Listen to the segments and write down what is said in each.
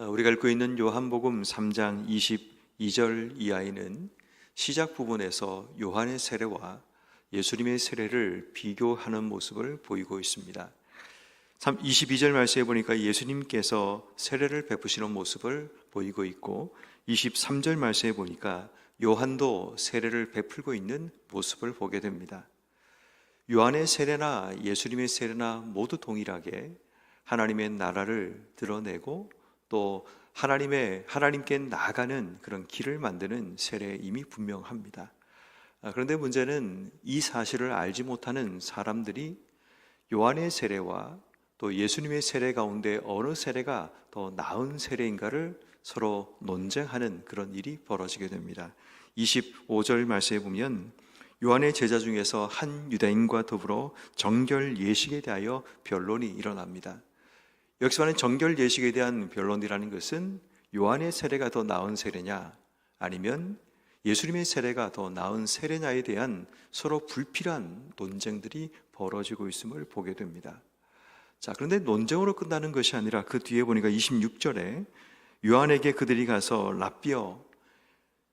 어, 우리가 읽고 있는 요한복음 3장 22절 이하에는 시작 부분에서 요한의 세례와 예수님의 세례를 비교하는 모습을 보이고 있습니다. 22절 말씀에 보니까 예수님께서 세례를 베푸시는 모습을 보이고 있고 23절 말씀에 보니까 요한도 세례를 베풀고 있는 모습을 보게 됩니다. 요한의 세례나 예수님의 세례나 모두 동일하게 하나님의 나라를 드러내고 또 하나님의 하나님께 나가는 그런 길을 만드는 세례 이미 분명합니다. 아, 그런데 문제는 이 사실을 알지 못하는 사람들이 요한의 세례와 또 예수님의 세례 가운데 어느 세례가 더 나은 세례인가를 서로 논쟁하는 그런 일이 벌어지게 됩니다. 25절 말씀에 보면 요한의 제자 중에서 한 유대인과 더불어 정결 예식에 대하여 변론이 일어납니다. 여기서 말하는 정결 예식에 대한 변론이라는 것은 요한의 세례가 더 나은 세례냐 아니면 예수님의 세례가 더 나은 세례냐에 대한 서로 불필요한 논쟁들이 벌어지고 있음을 보게 됩니다. 자, 그런데 논쟁으로 끝나는 것이 아니라 그 뒤에 보니까 26절에 요한에게 그들이 가서 라비어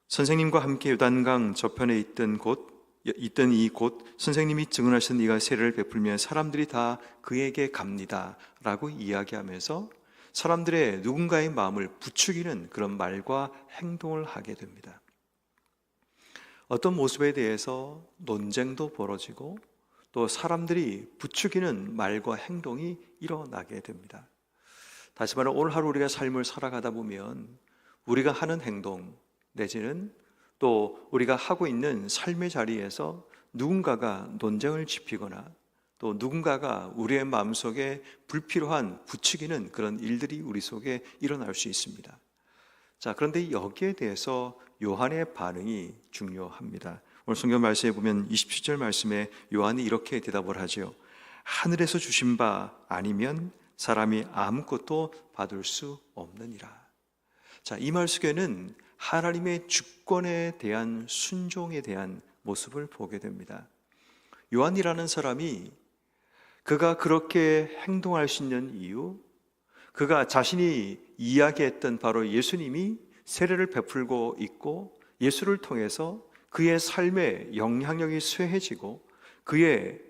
선생님과 함께 요단강 저편에 있던 곳 있던 이 곳 선생님이 증언하신 네가 세례를 베풀면 사람들이 다 그에게 갑니다라고 이야기하면서 사람들의 누군가의 마음을 부추기는 그런 말과 행동을 하게 됩니다. 어떤 모습에 대해서 논쟁도 벌어지고 또 사람들이 부추기는 말과 행동이 일어나게 됩니다. 다시 말해 오늘 하루 우리가 삶을 살아가다 보면 우리가 하는 행동 내지는 또 우리가 하고 있는 삶의 자리에서 누군가가 논쟁을 짚이거나 또 누군가가 우리의 마음속에 불필요한 부추기는 그런 일들이 우리 속에 일어날 수 있습니다. 자, 그런데 여기에 대해서 요한의 반응이 중요합니다. 오늘 성경 말씀에 보면 27절 말씀에 요한이 이렇게 대답을 하죠. 하늘에서 주신 바 아니면 사람이 아무것도 받을 수 없느니라. 자, 이 말 속에는 하나님의 주권에 대한 순종에 대한 모습을 보게 됩니다. 요한이라는 사람이 그가 그렇게 행동할 수 있는 이유, 그가 자신이 이야기했던 바로 예수님이 세례를 베풀고 있고 예수를 통해서 그의 삶의 영향력이 쇠해지고 그의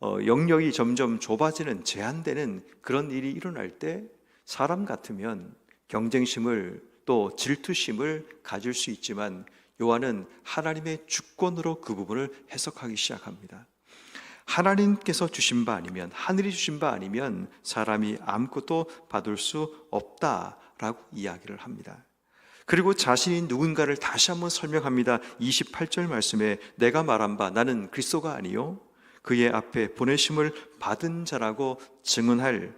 어, 영역이 점점 좁아지는 제한되는 그런 일이 일어날 때 사람 같으면 경쟁심을 또 질투심을 가질 수 있지만 요한은 하나님의 주권으로 그 부분을 해석하기 시작합니다. 하나님께서 주신 바 아니면 하늘이 주신 바 아니면 사람이 아무것도 받을 수 없다라고 이야기를 합니다. 그리고 자신이 누군가를 다시 한번 설명합니다. 28절 말씀에 내가 말한 바 나는 그리스도가 아니요 그의 앞에 보내심을 받은 자라고 증언할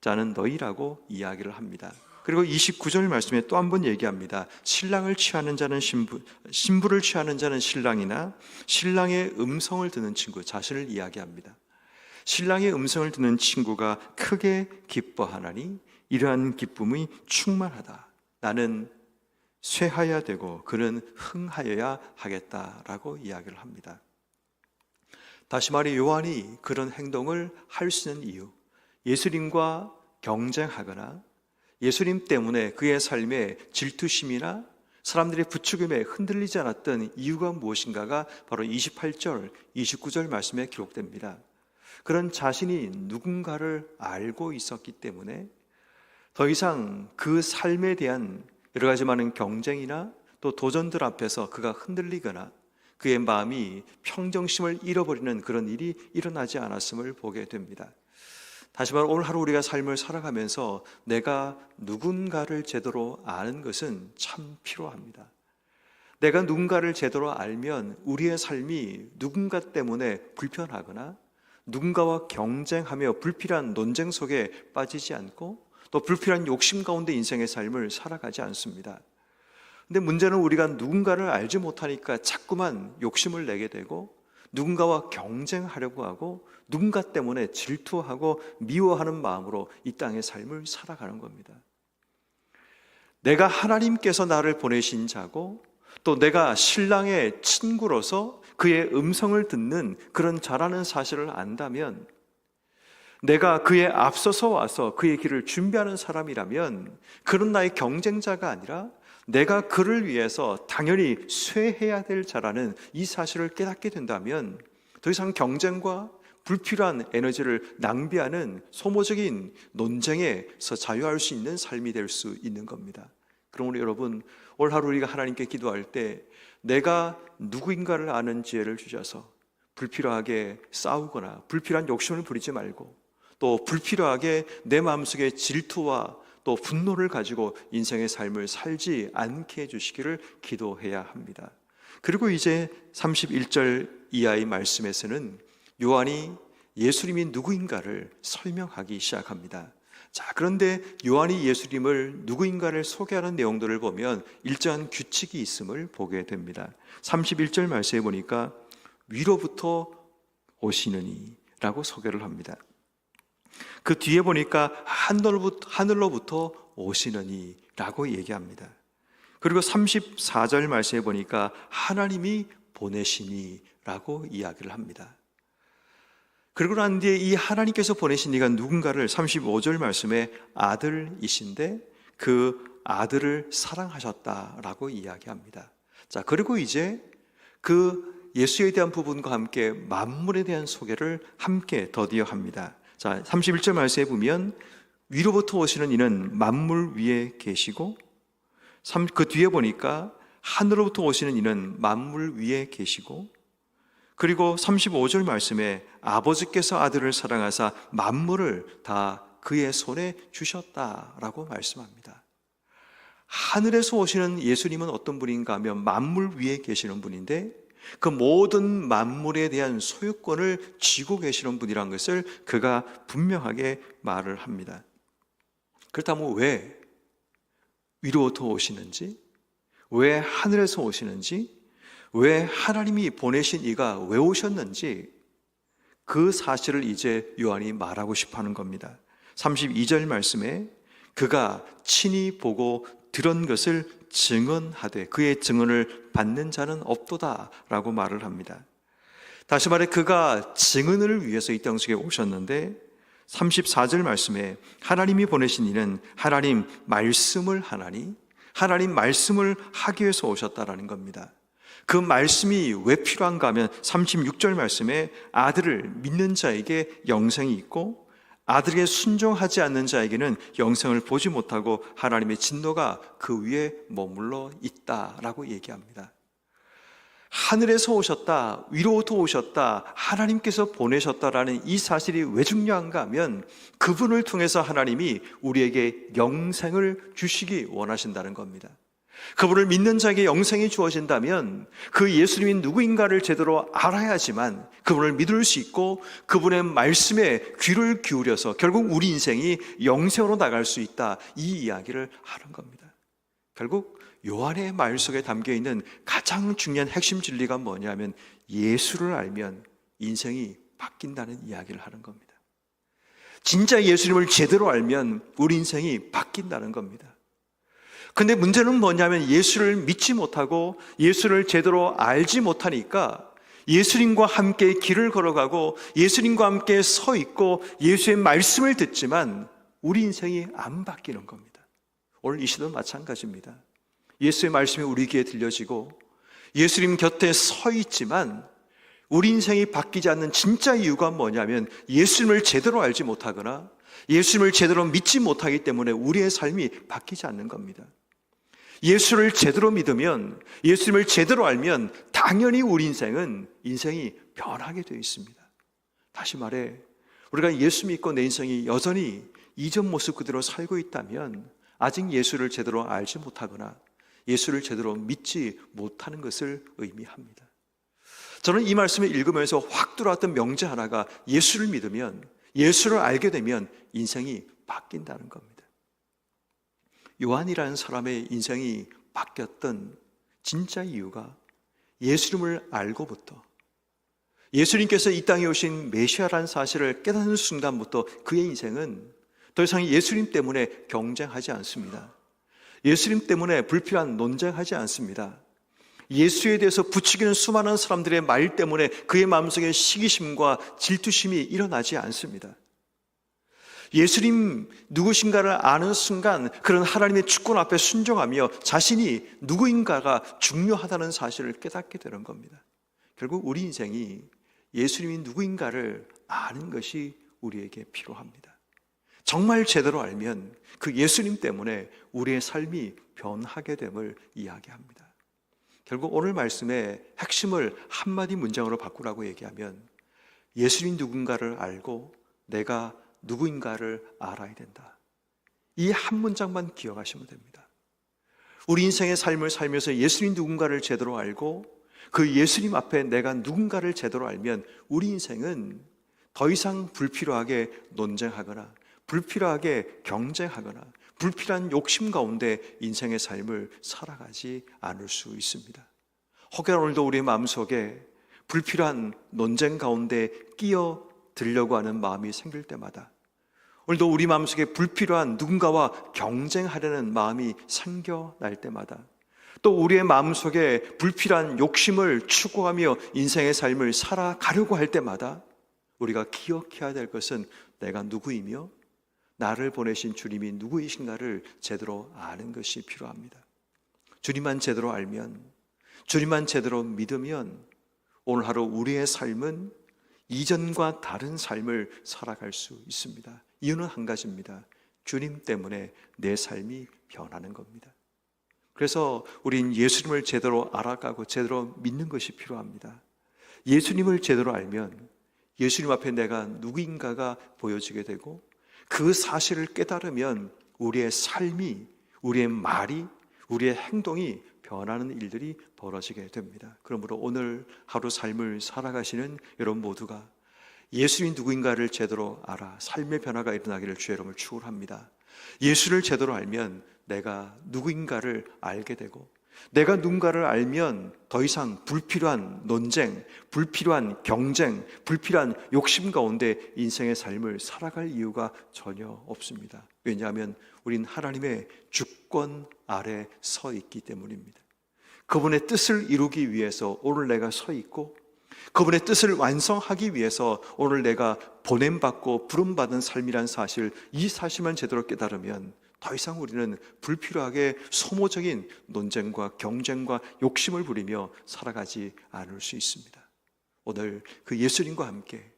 자는 너희라고 이야기를 합니다. 그리고 29절 말씀에 또 한 번 얘기합니다. 신랑을 취하는 자는 신부, 신부를 취하는 자는 신랑이나 신랑의 음성을 듣는 친구, 자신을 이야기합니다. 신랑의 음성을 듣는 친구가 크게 기뻐하나니 이러한 기쁨이 충만하다. 나는 쇠하여야 되고 그는 흥하여야 하겠다라고 이야기를 합니다. 다시 말해 요한이 그런 행동을 할 수 있는 이유, 예수님과 경쟁하거나 예수님 때문에 그의 삶에 질투심이나 사람들의 부추김에 흔들리지 않았던 이유가 무엇인가가 바로 28절, 29절 말씀에 기록됩니다. 그런 자신이 누군가를 알고 있었기 때문에 더 이상 그 삶에 대한 여러 가지 많은 경쟁이나 또 도전들 앞에서 그가 흔들리거나 그의 마음이 평정심을 잃어버리는 그런 일이 일어나지 않았음을 보게 됩니다. 다시 말해 오늘 하루 우리가 삶을 살아가면서 내가 누군가를 제대로 아는 것은 참 필요합니다. 내가 누군가를 제대로 알면 우리의 삶이 누군가 때문에 불편하거나 누군가와 경쟁하며 불필요한 논쟁 속에 빠지지 않고 또 불필요한 욕심 가운데 인생의 삶을 살아가지 않습니다. 근데 문제는 우리가 누군가를 알지 못하니까 자꾸만 욕심을 내게 되고 누군가와 경쟁하려고 하고 누군가 때문에 질투하고 미워하는 마음으로 이 땅의 삶을 살아가는 겁니다. 내가 하나님께서 나를 보내신 자고 또 내가 신랑의 친구로서 그의 음성을 듣는 그런 자라는 사실을 안다면 내가 그에 앞서서 와서 그의 길을 준비하는 사람이라면 그런 나의 경쟁자가 아니라 내가 그를 위해서 당연히 쇠해야 될 자라는 이 사실을 깨닫게 된다면 더 이상 경쟁과 불필요한 에너지를 낭비하는 소모적인 논쟁에서 자유할 수 있는 삶이 될 수 있는 겁니다. 그러므로 여러분 올 하루 우리가 하나님께 기도할 때 내가 누구인가를 아는 지혜를 주셔서 불필요하게 싸우거나 불필요한 욕심을 부리지 말고 또 불필요하게 내 마음속에 질투와 또 분노를 가지고 인생의 삶을 살지 않게 해주시기를 기도해야 합니다. 그리고 이제 31절 이하의 말씀에서는 요한이 예수님이 누구인가를 설명하기 시작합니다. 자, 그런데 요한이 예수님을 누구인가를 소개하는 내용들을 보면 일정한 규칙이 있음을 보게 됩니다. 31절 말씀에 보니까 위로부터 오시느니 라고 소개를 합니다. 그 뒤에 보니까 하늘로부터, 하늘로부터 오시느니 라고 얘기합니다. 그리고 34절 말씀에 보니까 하나님이 보내시니 라고 이야기를 합니다. 그리고 난 뒤에 이 하나님께서 보내신 이가 누군가를 35절 말씀에 아들이신데 그 아들을 사랑하셨다라고 이야기합니다. 자, 그리고 이제 그 예수에 대한 부분과 함께 만물에 대한 소개를 함께 더디어 합니다. 자, 31절 말씀에 보면 위로부터 오시는 이는 만물 위에 계시고 그 뒤에 보니까 하늘로부터 오시는 이는 만물 위에 계시고 그리고 35절 말씀에 아버지께서 아들을 사랑하사 만물을 다 그의 손에 주셨다라고 말씀합니다. 하늘에서 오시는 예수님은 어떤 분인가 하면 만물 위에 계시는 분인데 그 모든 만물에 대한 소유권을 쥐고 계시는 분이란 것을 그가 분명하게 말을 합니다. 그렇다면 왜 위로부터 오시는지, 왜 하늘에서 오시는지, 왜 하나님이 보내신 이가 왜 오셨는지 그 사실을 이제 요한이 말하고 싶어 하는 겁니다. 32절 말씀에 그가 친히 보고 들은 것을 증언하되 그의 증언을 받는 자는 없도다라고 말을 합니다. 다시 말해 그가 증언을 위해서 이 땅 속에 오셨는데 34절 말씀에 하나님이 보내신 이는 하나님 말씀을 하나니 하나님 말씀을 하기 위해서 오셨다라는 겁니다. 그 말씀이 왜 필요한가 하면 36절 말씀에 아들을 믿는 자에게 영생이 있고 아들에게 순종하지 않는 자에게는 영생을 보지 못하고 하나님의 진노가 그 위에 머물러 있다라고 얘기합니다. 하늘에서 오셨다, 위로부터 오셨다, 하나님께서 보내셨다라는 이 사실이 왜 중요한가 하면 그분을 통해서 하나님이 우리에게 영생을 주시기 원하신다는 겁니다. 그분을 믿는 자에게 영생이 주어진다면 그 예수님이 누구인가를 제대로 알아야지만 그분을 믿을 수 있고 그분의 말씀에 귀를 기울여서 결국 우리 인생이 영생으로 나갈 수 있다. 이 이야기를 하는 겁니다. 결국 요한의 말 속에 담겨 있는 가장 중요한 핵심 진리가 뭐냐면 예수를 알면 인생이 바뀐다는 이야기를 하는 겁니다. 진짜 예수님을 제대로 알면 우리 인생이 바뀐다는 겁니다. 근데 문제는 뭐냐면 예수를 믿지 못하고 예수를 제대로 알지 못하니까 예수님과 함께 길을 걸어가고 예수님과 함께 서 있고 예수의 말씀을 듣지만 우리 인생이 안 바뀌는 겁니다. 오늘 이 시도 마찬가지입니다. 예수의 말씀이 우리 귀에 들려지고 예수님 곁에 서 있지만 우리 인생이 바뀌지 않는 진짜 이유가 뭐냐면 예수님을 제대로 알지 못하거나 예수님을 제대로 믿지 못하기 때문에 우리의 삶이 바뀌지 않는 겁니다. 예수를 제대로 믿으면 예수님을 제대로 알면 당연히 우리 인생은 인생이 변하게 되어 있습니다. 다시 말해 우리가 예수 믿고 내 인생이 여전히 이전 모습 그대로 살고 있다면 아직 예수를 제대로 알지 못하거나 예수를 제대로 믿지 못하는 것을 의미합니다. 저는 이 말씀을 읽으면서 확 들어왔던 명제 하나가 예수를 믿으면 예수를 알게 되면 인생이 바뀐다는 겁니다. 요한이라는 사람의 인생이 바뀌었던 진짜 이유가 예수님을 알고부터 예수님께서 이 땅에 오신 메시아라는 사실을 깨닫는 순간부터 그의 인생은 더 이상 예수님 때문에 경쟁하지 않습니다. 예수님 때문에 불필요한 논쟁하지 않습니다. 예수에 대해서 부추기는 수많은 사람들의 말 때문에 그의 마음속에 시기심과 질투심이 일어나지 않습니다. 예수님 누구신가를 아는 순간 그런 하나님의 주권 앞에 순종하며 자신이 누구인가가 중요하다는 사실을 깨닫게 되는 겁니다. 결국 우리 인생이 예수님이 누구인가를 아는 것이 우리에게 필요합니다. 정말 제대로 알면 그 예수님 때문에 우리의 삶이 변하게 됨을 이야기합니다. 결국 오늘 말씀의 핵심을 한마디 문장으로 바꾸라고 얘기하면 예수님 누군가를 알고 내가 누구인가를 알아야 된다. 이 한 문장만 기억하시면 됩니다. 우리 인생의 삶을 살면서 예수님 누군가를 제대로 알고 그 예수님 앞에 내가 누군가를 제대로 알면 우리 인생은 더 이상 불필요하게 논쟁하거나 불필요하게 경쟁하거나 불필요한 욕심 가운데 인생의 삶을 살아가지 않을 수 있습니다. 혹여 오늘도 우리의 마음속에 불필요한 논쟁 가운데 끼어 들려고 하는 마음이 생길 때마다 오늘도 우리 마음속에 불필요한 누군가와 경쟁하려는 마음이 생겨날 때마다 또 우리의 마음속에 불필요한 욕심을 추구하며 인생의 삶을 살아가려고 할 때마다 우리가 기억해야 될 것은 내가 누구이며 나를 보내신 주님이 누구이신가를 제대로 아는 것이 필요합니다. 주님만 제대로 알면, 주님만 제대로 믿으면 오늘 하루 우리의 삶은 이전과 다른 삶을 살아갈 수 있습니다. 이유는 한 가지입니다. 주님 때문에 내 삶이 변하는 겁니다. 그래서 우린 예수님을 제대로 알아가고 제대로 믿는 것이 필요합니다. 예수님을 제대로 알면 예수님 앞에 내가 누구인가가 보여지게 되고 그 사실을 깨달으면 우리의 삶이, 우리의 말이, 우리의 행동이 변하는 일들이 벌어지게 됩니다. 그러므로 오늘 하루 삶을 살아가시는 여러분 모두가 예수님 누구인가를 제대로 알아 삶의 변화가 일어나기를 주의 이름을 축원합니다. 예수를 제대로 알면 내가 누구인가를 알게 되고 내가 누군가를 알면 더 이상 불필요한 논쟁, 불필요한 경쟁, 불필요한 욕심 가운데 인생의 삶을 살아갈 이유가 전혀 없습니다. 왜냐하면 우린 하나님의 주권 아래 서 있기 때문입니다. 그분의 뜻을 이루기 위해서 오늘 내가 서 있고 그분의 뜻을 완성하기 위해서 오늘 내가 보냄받고 부름받은 삶이란 사실, 이 사실만 제대로 깨달으면 더 이상 우리는 불필요하게 소모적인 논쟁과 경쟁과 욕심을 부리며 살아가지 않을 수 있습니다. 오늘 그 예수님과 함께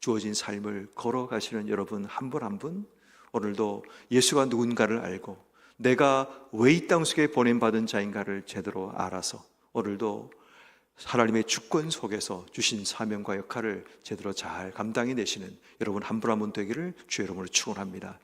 주어진 삶을 걸어가시는 여러분 한 분 한 분 오늘도 예수가 누군가를 알고 내가 왜 이 땅 속에 보냄받은 자인가를 제대로 알아서 오늘도 하나님의 주권 속에서 주신 사명과 역할을 제대로 잘 감당해 내시는 여러분 한 분 한 분 되기를 주의 이름으로 축원합니다.